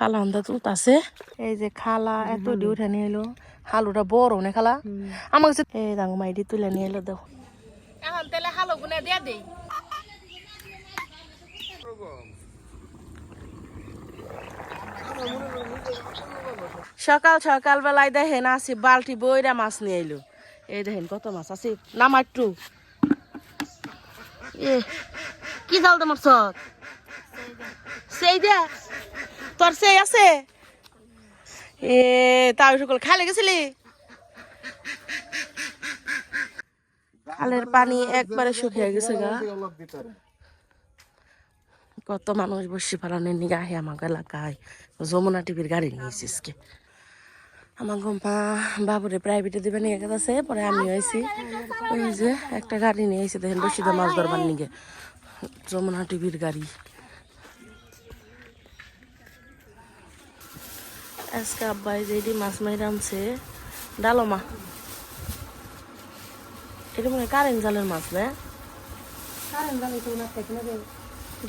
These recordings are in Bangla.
খালা হন্দা তুলতাছে এই যে খালা এত দি উঠে নিয়ে এলো। হালুটা বড় না খালা। আমার কাছে এই দাঙ্গ মাইডি তুলে নিয়ে এলো দেখো। এখন তাহলে হালু গুনে দিয়ে দেই। সকাল সকাল বেলায় দেখেন আসি বালতি বইরা মাছ নিয়ে এলো। এই দেখেন কত মাছ আছে। নাম একটু। এ কি জাল তোমার সব সেই দে তোর সেই আছে? এ, তাও সকল খালে গেছিলি? খালের পানি একবারে শুকিয়ে গেছে গা। কত মানুষ বসে ফেলানোর নিগে আহে আমাকে এলাকায় যমুনা টিভির গাড়ি নিয়েছি আজকে আমার গম্পা বাবুরে প্রাইভেটে দিবে নিয়ে গেছে, পরে আমি হয়েছি ওই যে একটা গাড়ি নিয়ে এসে দেখেন বসে মাছ ধরবার নিগে। যমুনা টিভির গাড়ি। আজকে আব্বাই যেটি মাছ মাইরা আনছে ডালমা এটা মনে হয় কারেন্ট জালের মাছ না?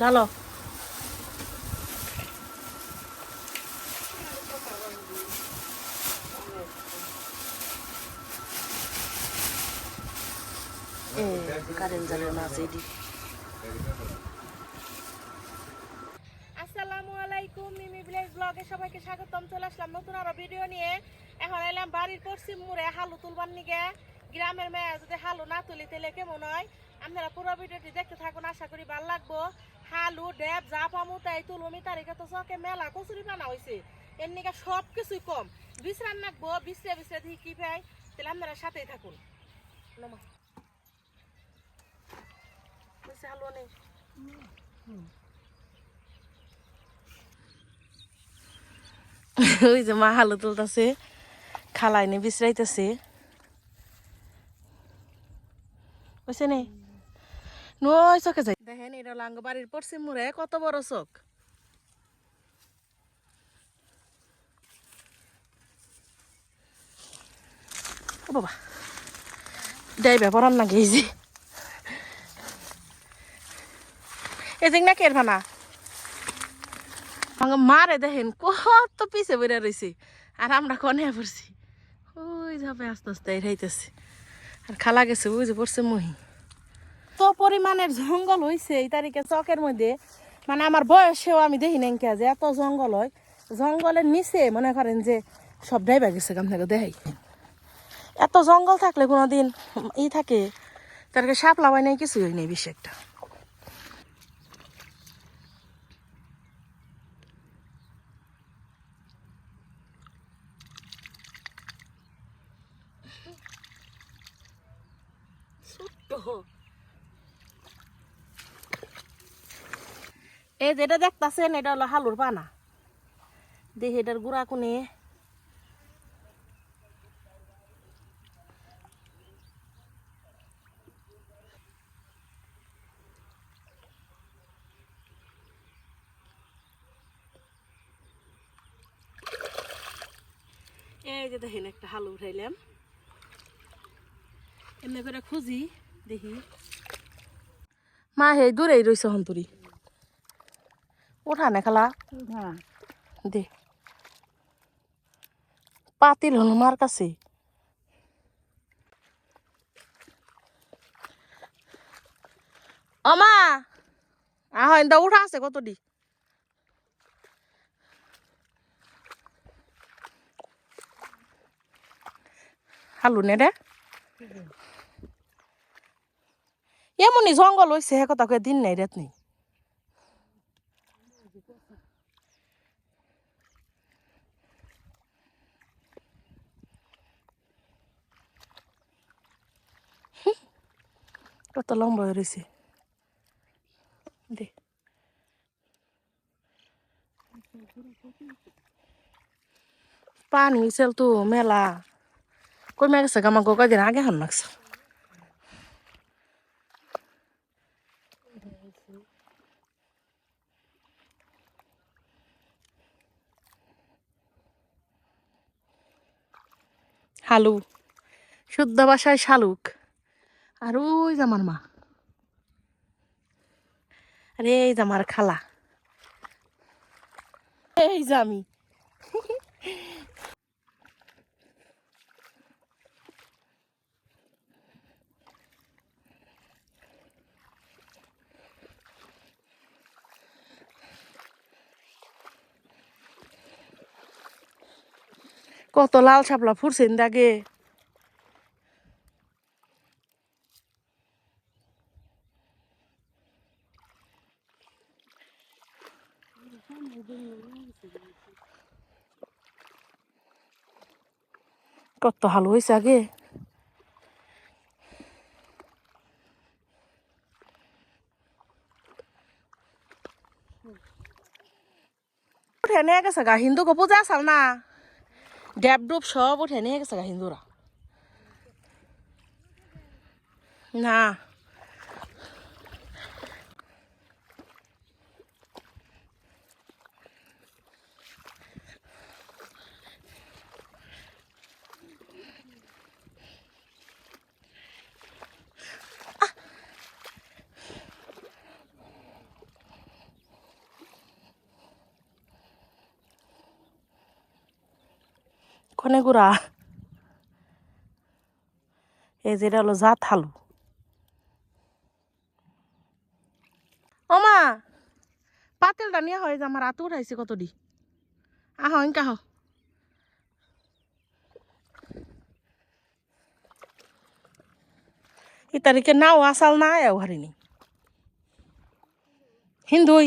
ডালো কারেন্ট জালের মাছ এটি আসসালামু আলাইকুম মিমি ভিলেজ ব্লগে স্বাগতম চলে আসলাম, নতুন আরও ভিডিও নিয়ে। এখন এলাম বাড়ির পশ্চিম মুড়ে হালু তুলবার নিগে। গ্রামের মেয়ে যদি হালু না তুলি, তাহলে কেমন হয়? আপনারা পুরো ভিডিওটি দেখতে থাকুন, আশা করি ভালো লাগবো। হালু, ডেব যা পামু তাই তুলুমি, তারিখে তো চকে মেলা কচুরি পানা হয়েছে এর নিগে সব কিছুই কম। বিশ্রাম নাকবো, বিশ্রে বিশ্রে দিয়ে কি পাই। তাহলে আপনারা সাথেই থাকুন। নমা বুঝছে হালু অনেক ওই যে মা হালু তুলতেছে খালাই নে বিশ্রাইতেছে। বুঝছে নে? নই চোখে যাই। দেখেন, এটা লাঙ্গ বাড়ির পশ্চিম মুড়ে, কত বড় চোখ। ও বাবা দেয় ব্যাপার না গেছি এদিক না কের ভানা? মারে দেখেন, কত পিছে বেড়ে রয়েছে আর আমরা কনে পড়ছি। ওই যাবে আস্তে আস্তে এরাইতেছে আর খালা গেছে, ওই যে পড়ছে মহি। তো পরিমাণের জঙ্গল হয়েছে এই তারিখে চকের মধ্যে। মানে আমার বয়সেও আমি দেখি নাই কে যে এত জঙ্গল হয়। জঙ্গলের নিচে মনে করেন যে সব ডাইবা গেছে থেকে দেখাই। এত জঙ্গল থাকলে কোনোদিন ই থাকে তারকে সাপ লাভাই নাই কিছু হয় নাই বেশি একটা এই যেটা দেখতাছেন, এটা হলো হালুর পানা দেখি এটার গুড়া কোনে। এই যে দেখেন, একটা হালু উঠাইলাম। এমনি করে খুঁজি, দেখি। মা হে দূরেই রইছে হন্তরি ওঠা না খালা। দে। পাতিল হলো মার কাছে। অমা আহ ইন্দা উঠা আছে কত দি। হালু নে রে। এমনই জঙ্গল হয়েছে হে কথা কয়ে দিন নাই রাত নেই। কত লম্বা হয়ে রয়েছে দে পানি হয়েছিল তো মেলা কমে গেছে আমার কয়দিন আগে হান লাগছে হালু শুদ্ধ ভাষায় শালুক আর ওই যে মা। আর এই যে খালা। এই যে কত লাল শাপলা ফুরছেন দাগে কত ভালো হয়েছে আগে? উঠে নিয়ে গেছে গা হিন্দুকে পূজা আসাল না। ড্যাব ডুব সব উঠে নিয়ে গেছে হিন্দুরা। না। কোনে গুড়া। এই যেটা হলো জাত হালু। ওমা পাতেলটা নিয়ে হয় যে আমার হাতে উঠাইছে কত দি। আহ ইনকা হো। ই তারিখে নাও, আসাল না আয়াও হারিনি হিন্দুই।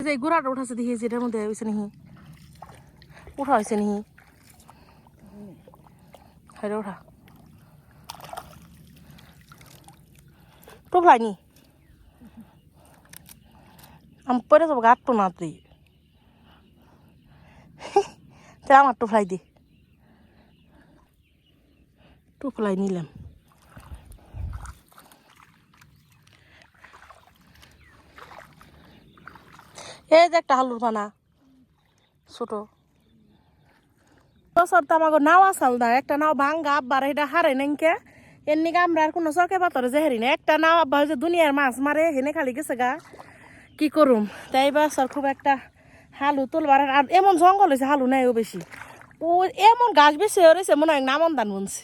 যে গুড়াটা উঠাছে দেখি যেটার মধ্যে হয়েছে নাকি। উঠা হয়েছে নাকি হাইরে উঠা টোপলাইনি আমি পরে যাব গাত তো না তুই তা আমার টোপলাই দে টোপলাই নিলাম এই যে একটা হালুর পানা ছোট বছর তো আমাকে নাও আসাল না, একটা নাও ভাঙ্গা আব্বার, এটা হারে নিকে। আমরা আর কোনো চরকে পাতরে যে হারি না, একটা নাও আব্বা যে দুনিয়ার মাছ মারে, হেনে খালি গেছে গা। কি করুম? তাই বছর খুব একটা হালু তুলবার আর এমন জঙ্গল হয়েছে হালু নাই ও বেশি। ও এমন গাছ বেশি হয়েছে মনে হয় নামন দান বনছে।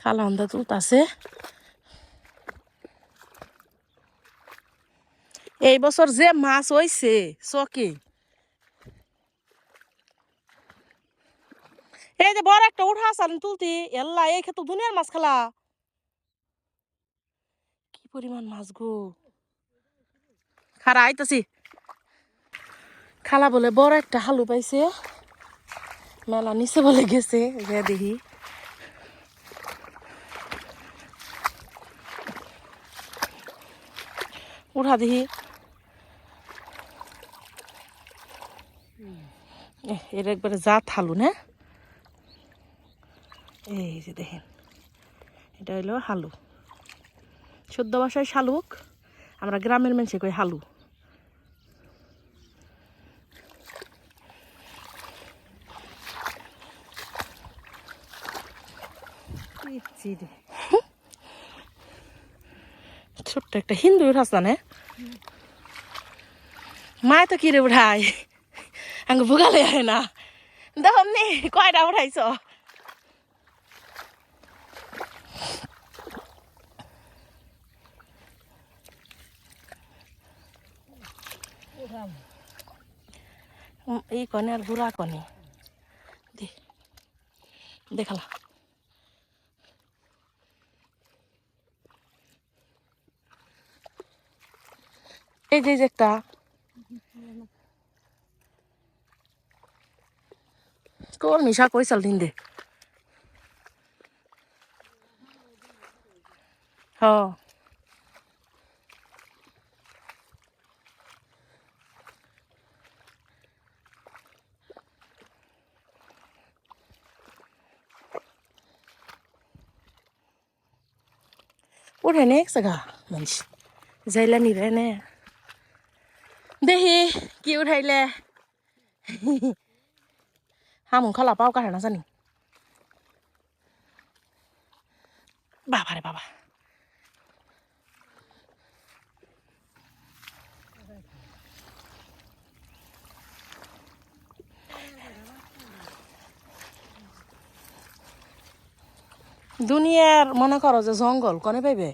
খালা হন্দা তুলতাছে এই বছর যে মাছ হয়েছে চকে। এই যে বড় একটা উঠা আসালেন তুলতি এল্লা, এই ক্ষেত্রে দুনিয়ার মাছ খালা। কি পরিমাণ মাছ গো। খারা আইতাছি। খালা বলে, বড় একটা হালু পাইছে। মেলা নিচে বলে গেছে, যে দেখি। উঠা দেখি। এর একবারে জাত হালু, না? এই যে দেখেন, এটা হলো হালু। শুদ্ধ ভাষায় শালুক আমরা গ্রামের মানুষে কই হালু। ছোট্ট একটা হিন্দু নে? মায় তো কিরে উঠাই আঙ্গ ভুগালে হয় না। দেখো নি, কয়টা উঠাইছ? এই কনে আর বুড়া কনে। দেখালা। এই যে একটা। তোর মিশা কইসাল দিন দে। হ। উঠে নে এক জায়গা মানুষ যাইলা নিরে নে দেখি কি উঠাইলে হামুন খালা পাও কাহে না জানি বাবা রে বাবা দুনিয়ার মনে করো যে জঙ্গল, কনে পাইবে?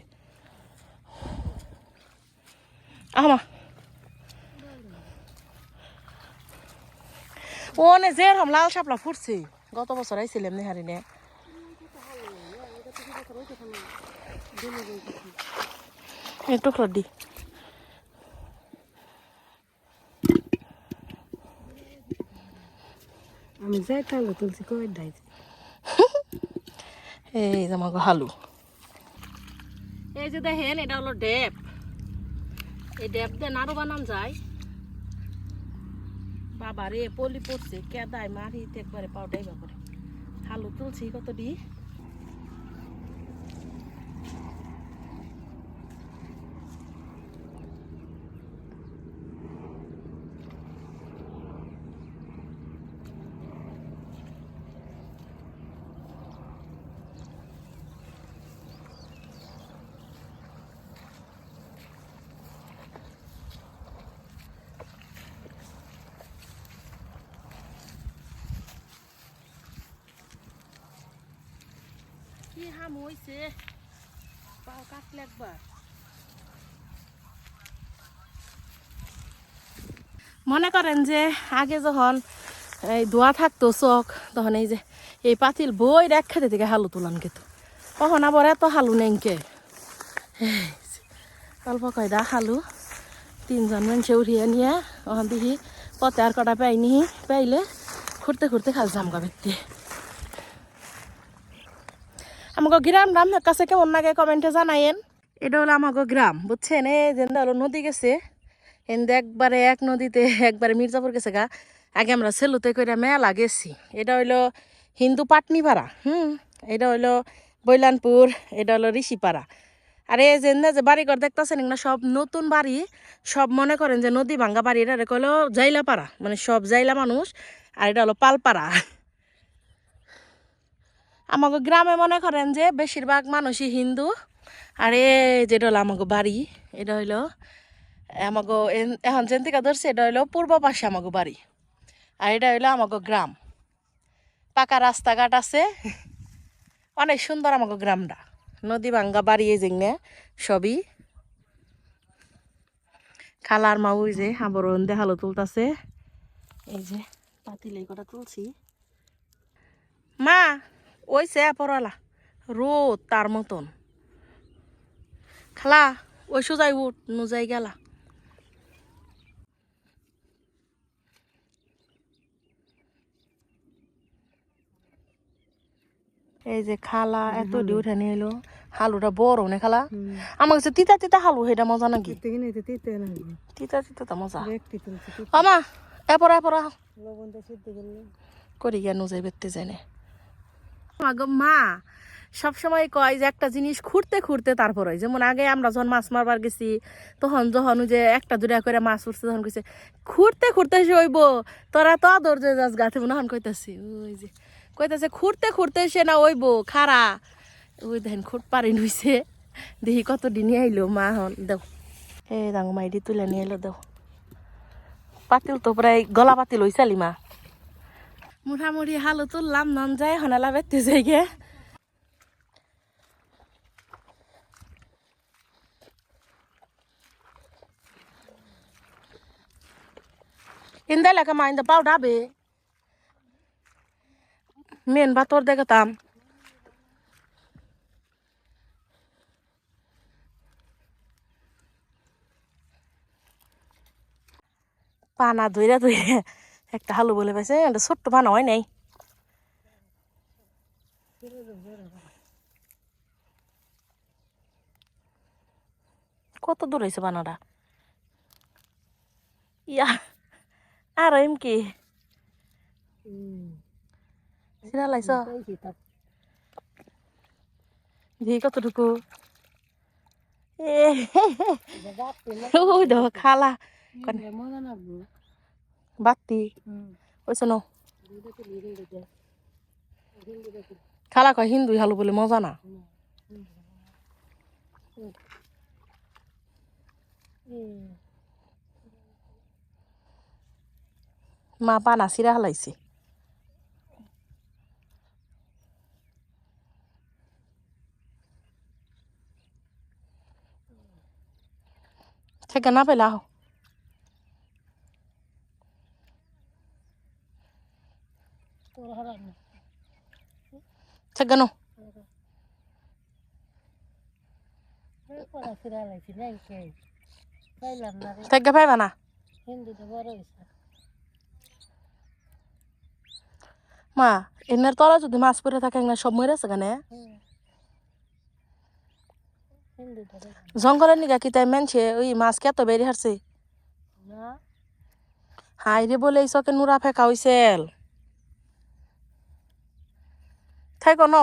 আমা। ও নে যেরকম লাল শাপলা ফুটছে। গত বছর আইছিলাম নেহারি নে। টুকরো দি। আমি যাই তাহলে তুলছি, কই দাই এই যে হালু। এই যে দেখেন, এটা হলো ড্যাপ এই ড্যাপ দিয়ে নাড়ু বানান যায়। বাবা রে পলি পড়ছে, কেদায় মারিতে একবারে পাউডাই বাবারে হালু তুলছি কত দি হাম হইছে। পাও কাটলে একবার মনে করেন যে আগে যখন এই ধোয়া থাকতো চোখ, তখন এই যে এই পাতিল বই রেখাতে থেকে হালু তুলান কিন্তু তখন আবার এত হালু নেংকে অল্প কয়দা হালু, তিনজন মানুষে উঠিয়ে নিয়ে ওখান দেখি পথে আর কটা পাইনি, পাইলে ঘুরতে ঘুরতে খাল জামগা বেরতে আমাকে গ্রাম আপনার কাছে কেমন লাগে কমেন্টে জানাইন এটা হলো আমাকে গ্রাম, বুঝছেন? এই যেন হলো নদী গেছে। এনদে একবারে এক নদীতে, একবারে মির্জাপুর গেছে গা। আগে আমরা সেলুতে করে মেলা গেছি। এটা হইল হিন্দু পাটনিপাড়া, হুম? এটা হইল বৈলানপুর, এটা হলো ঋষিপাড়া। আর এই যে যে বাড়িঘর দেখতেছেন না সব নতুন বাড়ি। সব মনে করেন যে নদী ভাঙ্গা বাড়ি, এটা হলো জাইলাপাড়া মানে সব জাইলা মানুষ। আর এটা হলো পালপাড়া। আমাকে গ্রামে মনে করেন যে বেশিরভাগ মানুষই হিন্দু। আর এ যেটা হলো আমাকে বাড়ি, এটা হইল আমাকে এখন যেন থেকে ধরছে, এটা হইল পূর্ব পাশে আমাকে বাড়ি। আর এটা হইল আমাকে গ্রাম। পাকা রাস্তাঘাট আছে। অনেক সুন্দর আমাকে গ্রামটা। নদী ভাঙ্গা বাড়ি এই যেগুলো সবই। খালার মা ওই যে আবরণ দেখাল তুলতাছে। এই যে পাতিলে কটা তুলছি। মা! ওই সে পড়ালা রোদ তার মতন। খালা ওই সোজাই উঠ নুজাই গেলা এই যে খালা এত দি উঠে নিয়ে এলো। হালুটা বড় নে খালা। আমার কাছে তিতা তিতা হালু সেটা মজা নাকি? তিতে তিতা তো মজা। আমা এপরা এপরা। দিয়ে করি গিয়া নুজাই বেরতে জানে মা, সবসময় কয় যে একটা জিনিস খুঁড়তে খুঁড়তে তারপর হয়। যেমন আগে আমরা যখন মাছ মারবার গেছি, তখন যখন যে একটা দুটা করে মাছ উঠছে, তখন কইছে, খুঁড়তে খুঁড়তে সে হইব, তোরা তো ধৈর্য যাস গাছে মনে হন কইতাছি, ওই যে, কইতাছে, খুঁড়তে খুঁড়তে সে না হইব খারা ওই দেখেন খুঁট পারি নইছে। দেখি কত দিন আইলো, মা, হন, দেও। এই ডাঙর মাইডি তুলে নিয়ে এলো, দেও। পাতিল তো প্রায় গলা পাতিল হইছালি মা। মোটামুটি হালো তুললাম নন যায় হনালা বেতে যাই গে। ইন্দা লেখা মা, ইন্দা পাও ডাবে। মেন বা তোর দেখাতাম পানা ধইরা ধইরা একটা হালু বলে পাইছে এটা ছোট্ট পানা হয় নাই। কত দূর হয়েছে বানাটা? ইয়া, আর এম কি? সিরা লাইছ কইছি তা দি কতটুকু এ বাপতে ওই দেখো, খালা। কনে না মজা না বউ বাতি। ওই শোনো খালা কয় হিন্দু হালু বলে মজা না? মা পা নাচিরা হালাইছে। থেকে না পেলা হোক থেকে পাইবা না মা এনার তলা যদি মাছ পরে থাকে না সব মরে আছে কেন জঙ্গলের নিগা কি তাই মানছে ওই মাছ কে তো বেরিয়ে হারছে হাই রে বলে এই চকে নুরা ফেকা হইছেল থাই কোন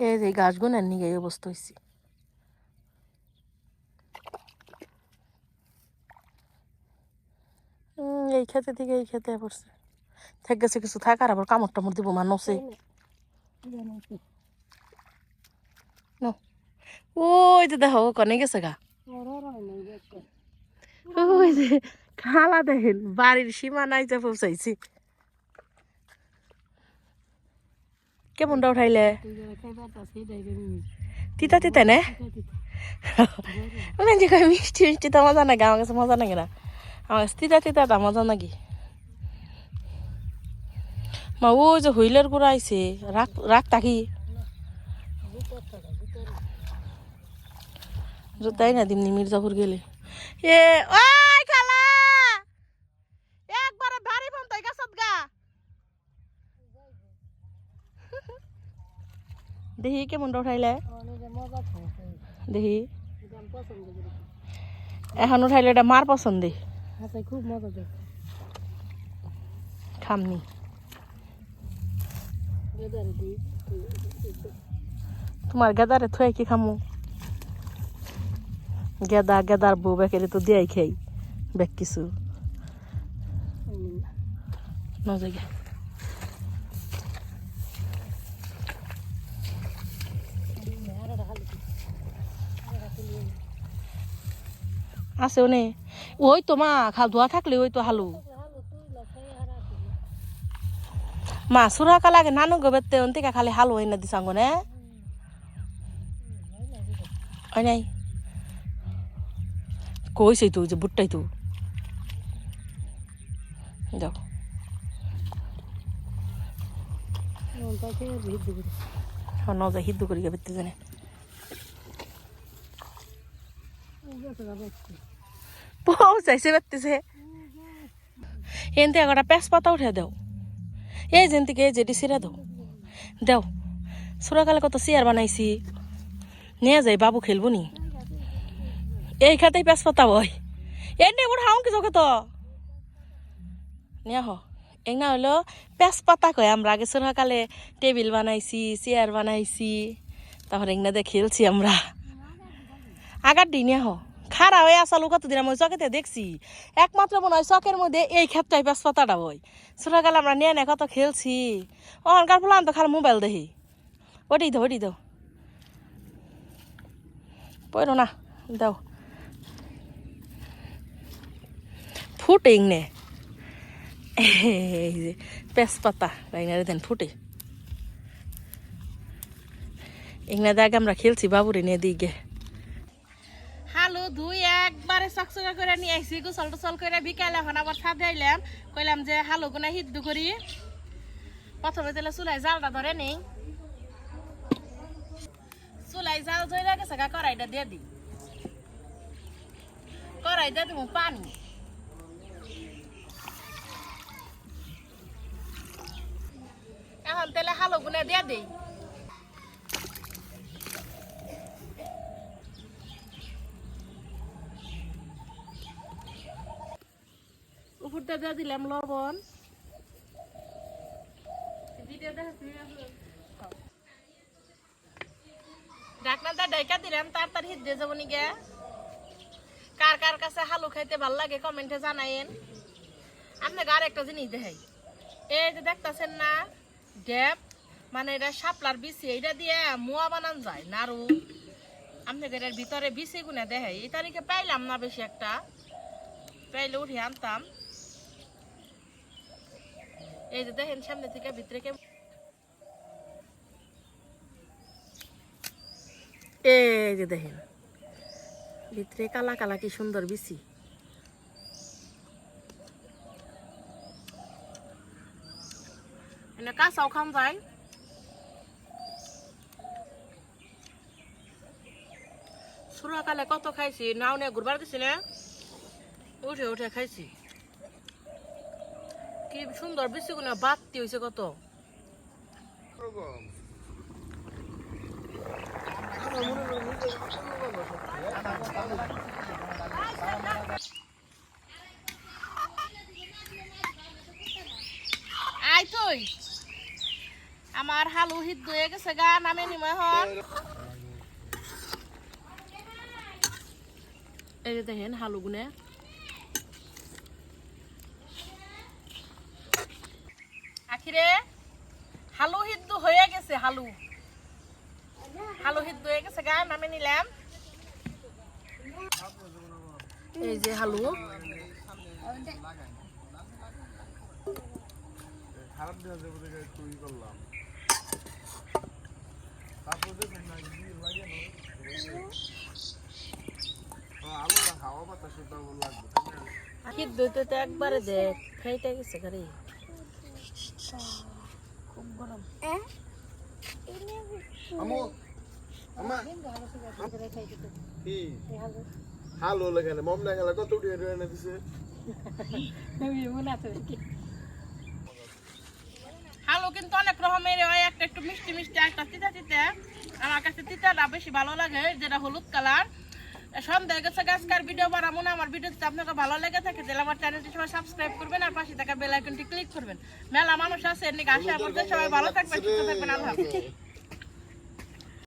এই যে গাছগুনের নিগে এই অবস্থা হয়েছে এই খেতে থেকে এই খেতে পড়ছে। থেকে গেছে কিছু থাকার আবার কামড় টামড় দিব মানুষে। ওই যে দেখো কনে গেছে গা। ওই যে খালা দেখেন, বাড়ির সীমানায় যে পৌঁছাইছি। কেমনটা উঠাইলে? তিতা তিতা নে? মানে কয় মিষ্টি মিষ্টি তো মজা নাকি আমার কাছে মজা নাকি না। আমার কাছে তিতা তিতা তা মজা নাকি মা, ওই যে হুইলের গুড়া আইছে, রাখ রাখ তাকি। জোতাই না দিমনি, মির্জাপুর গেলে। এ ওই খালা! একবারে ভারী ফোন তাই গাছত গা। দেখি কেমন উঠাইলে দেখি। এখন উঠাইলে এটা মার পছন্দে। খুব মজা খামনি। তোমার গেদারে থুয়ে কি খামু? গেদা গেদার বউ বেকেরে তো দিয়াই খাই বেক কিছু। নজগে আছে ওনে ওই তো মা খাল ধোয়া থাকলে ওই তো হালু। মা সুরাকা লাগে নানু গবেতে অন্তিকা খালি হালু হয় না। দিসাঙ্গ নে হয় নাই। কইছে তো যে বুটটাই তো দিবি নজা হিদ্দু করি গেবে জানে পৌঁছাইছে বেতেছে এনতে একটা পেঁচ পাতা উঠে দেও এই যেন এই যেটি সিরা দাও দেও সুরাকালে কত চেয়ার বানাইছি নিয়ে যাই বাবু খেলব নি এই খাতেই পেঁচ পাতা বই। এই নে ওর কি চোখে তো? নিয়ে হ। না হলো পেঁচ পাতা কয়। আমরা আগে সুরাকালে টেবিল বানাইছি, চেয়ার বানাইছি, তারপর দিয়ে খেলছি আমরা। আগার দিনে হ। খারা হয়ে আসালু কতদিন আমি ওই চকেতে দেখছি। একমাত্র মনে হয় চকের মধ্যে এই ক্ষেত্রে পেঁচ পাতাটা বই। ছোটকালে আমরা নিয়ে নে কত খেলছি। অহংকার ফুলাম তো, খালি মোবাইল দেখি। ওটি দাও ওটি দাও পড়ো না, দাও। ফুটে নে। এই যে পেঁচ পাতা রাইনারে দেন ফুটে। এগুলা দেখ আমরা খেলছি বাবুরে নিয়ে দিকে হালু দুই একবারে চকচকা করে নিয়ে আইসি গোসল টোসল করে বিকালে এখন আবার ছাদে আইলাম। কইলাম যে হালু গুনা সিদ্ধ করি। প্রথমে তাহলে চুলাই জালটা ধরে নেই। চুলাই জাল ধরে গেছে কড়াইটা দিয়ে দিই। কড়াই দিয়ে দিব পানি। এখন তাহলে হালু গুনা দিয়ে দিই। উপরটা দিয়ে দিলাম লবণ। ঢাকনাটা ডাইকা দিলাম তাড়াতাড়ি হিট দিয়ে যাব নিগে। কার কার কাছে হালু খাইতে ভালো লাগে কমেন্টে জানাইন আপনাকে আর একটা জিনিস দেখাই। এই যে দেখতাছেন না গ্যাপ মানে এটা শাপলার বিছি এটা দিয়ে মোয়া বানান যায়, নাড়ু। আপনাদের এর ভিতরে বিচি গুনে দেখে এই তারিখে পাইলাম না বেশি একটা। পাইলে উঠে আনতাম। এই যে দেখেন, সামনে থেকে ভিতরে কে এই যে দেখেন, ভিতরে কালা কালা কি সুন্দর বিছি এনে কাঁচাও খাম যায় সুরাকালে কত খাইছি নাও নিয়ে ঘুরবার দিছি উঠে উঠে খাইছি কি সুন্দর বেশি গুলো বাত্তি হয়েছে কত আই তুই আমার হালু হিত হয়ে গেছে গা, নামে নিমা হন। এই যে দেখেন হালু গুনে। আখিরে, হালু হিদ্দু হয়ে গেছে, হালু। হালু হিদ্দু হয়ে গেছে গা, নামে নিলাম। এই যে হালু। খারাপ যাবে দেখে করলাম তারপর দেখুন না কি লাগে না ও, আলু না হাওয়া বাতাস ওটা লাগবে তাই না? হিদ্দু তো একবারে লাগালে কত দিছে হালু কিন্তু অনেক রকমের হয়, একটা একটু মিষ্টি মিষ্টি, একটা তিতা তিতা আমার কাছে তিতাটা বেশি ভালো লাগে, যেটা হলুদ কালার সন্ধ্যা গেছে গাছকার ভিডিও বানাবো না, আমার ভিডিও যদি আপনাকে ভালো লেগে থাকে, তাহলে আমার চ্যানেলটি সবাই সাবস্ক্রাইব করবেন আর পাশে থাকা বেল আইকনটি ক্লিক করবেন মেলা মানুষ আছে এমনি আসে, আমাদের সবাই ভালো থাকবেন, সুস্থ থাকবেন, আল্লাহ।